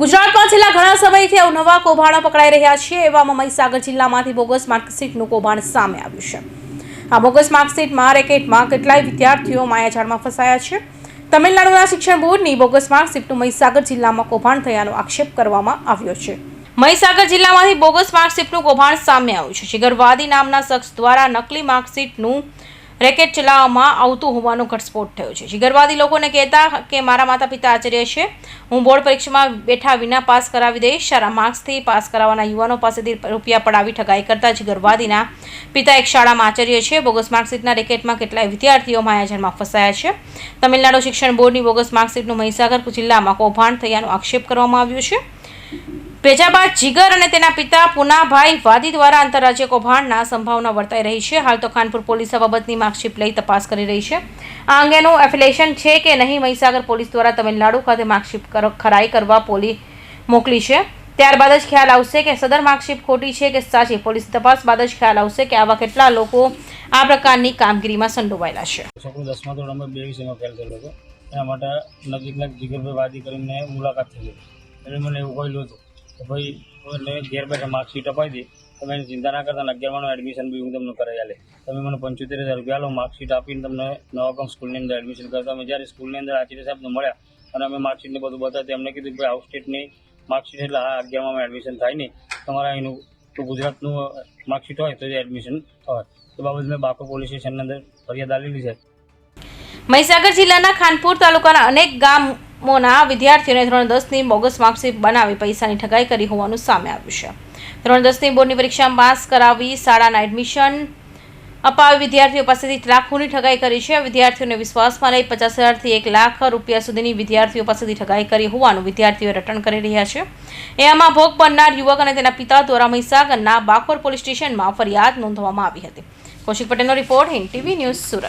ગુજરાતમાં છેલ્લા ઘણા સમયથી અવનવા કૌભાંડો પકડાઈ રહ્યા છે, એવામાં મહીસાગર જિલ્લામાંથી બોગસ માર્કશીટનું કૌભાંડ સામે આવ્યું છે. આ બોગસ માર્કશીટમાં રેકેટમાં કેટલાય વિદ્યાર્થીઓ માયાજાળમાં ફસાયા છે. તમિલનાડુના શિક્ષણ બોર્ડની બોગસ માર્કશીટનું મહીસાગર જિલ્લામાં કૌભાંડ થયાનો આક્ષેપ કરવામાં આવ્યો છે. મહીસાગર જિલ્લામાંથી બોગસ માર્કશીટનું કૌભાંડ સામે આવ્યું છે. શિગરવાદી નામના શખ્સ દ્વારા નકલી માર્કશીટનું રેકેટ ચલાવવામાં આવતું હોવાનો ઘટસ્ફોટ થયો છે. જીગરવાદી લોકોને કહેતા કે મારા માતા પિતા આચાર્ય છે. હું બોર્ડ પરીક્ષામાં બેઠા વિના પાસ કરાવી દઈશ. સારા માર્ક્સથી પાસ કરાવવાના યુવાનો પાસેથી રૂપિયા પડાવી ઠગાઈ કરતા જીગરવાદીના પિતા એક શાળામાં આચાર્ય છે. બોગસ માર્કશીટના રેકેટમાં કેટલાય વિદ્યાર્થીઓ માયાજાળમાં ફસાયા છે. તમિલનાડુ શિક્ષણ બોર્ડની બોગસ માર્કશીટનું મહીસાગર જિલ્લામાં કૌભાંડ થયાનો આક્ષેપ કરવામાં આવ્યો છે. પેજાબાદ જીગર અને તેના પિતા પુનાભાઈ વાદી દ્વારા આંતરરાજ્ય કૌભાંડના સંભાવના વર્તાઈ રહી છે. હાલ તો ખાનપુર પોલીસ આ બાબતની માર્કશીટ લઈ તપાસ કરી રહી છે. આ અંગેનું એફિલેશન છે કે નહીં મહીસાગર પોલીસ દ્વારા તમિલનાડુ ખાતે માર્કશીટ ખરાઈ કરવા પોલીસ મોકલી છે. ત્યારબાદ જ ખ્યાલ આવશે કે સદર માર્કશીટ ખોટી છે કે સાચી. પોલીસ તપાસ બાદ જ ખ્યાલ આવશે કે આવા કેટલા લોકો આ પ્રકારની કામગીરીમાં સંડોવાયેલા છે. એના માટે નજીકના જીગરભાઈ વાદી કરીને મુલાકાત થઈ એટલે મને એવું કહેલું હતું કે ભાઈ એટલે ઘેર બેઠા માર્કશીટ અપાઈ દે. તમે એની ચિંતા ના કરતા ને એડમિશન બી હું તમને કરાવી આલે. તમે મને પંચોતેર હજાર રૂપિયા લો માર્કશીટ આપીને તમને નવાગામ સ્કૂલની અંદર એડમિશન કરતા અમે જ્યારે સ્કૂલની અંદર આચાર્ય સાહેબને મળ્યા અને અમે માર્કશીટને બધું બતાવ્યું એમને કીધું કે આઉટ સ્ટેટની માર્કશીટ એટલે હા અગિયારમાં એડમિશન થાય નહીં. તમારા એનું તો ગુજરાતનું માર્કશીટ હોય તો એડમિશન થાય એ બાબત મેં બાકો પોલીસ સ્ટેશનની અંદર ફરિયાદ આલેલી છે. મહીસાગર જિલ્લાના ખાનપુર તાલુકાના અનેક ગામોના વિદ્યાર્થીઓને ધોરણ દસની બોગસ માર્કશીટ બનાવી પૈસાની ઠગાઈ કરી હોવાનું સામે આવ્યું છે. ધોરણ દસની બોર્ડની પરીક્ષા પાસ કરાવી શાળાના એડમિશન અપાવી વિદ્યાર્થીઓ પાસેથી લાખોની ઠગાઈ કરી છે. વિદ્યાર્થીઓને વિશ્વાસમાં લઈ પચાસ હજારથી એક લાખ રૂપિયા સુધીની વિદ્યાર્થીઓ પાસેથી ઠગાઈ કરી હોવાનું વિદ્યાર્થીઓ રટણ કરી રહ્યા છે. એમાં ભોગ બનનાર યુવક અને તેના પિતા દ્વારા મહીસાગરના બાકોર પોલીસ સ્ટેશનમાં ફરિયાદ નોંધવામાં આવી હતી. કૌશિક પટેલનો report Hind TV news Surat.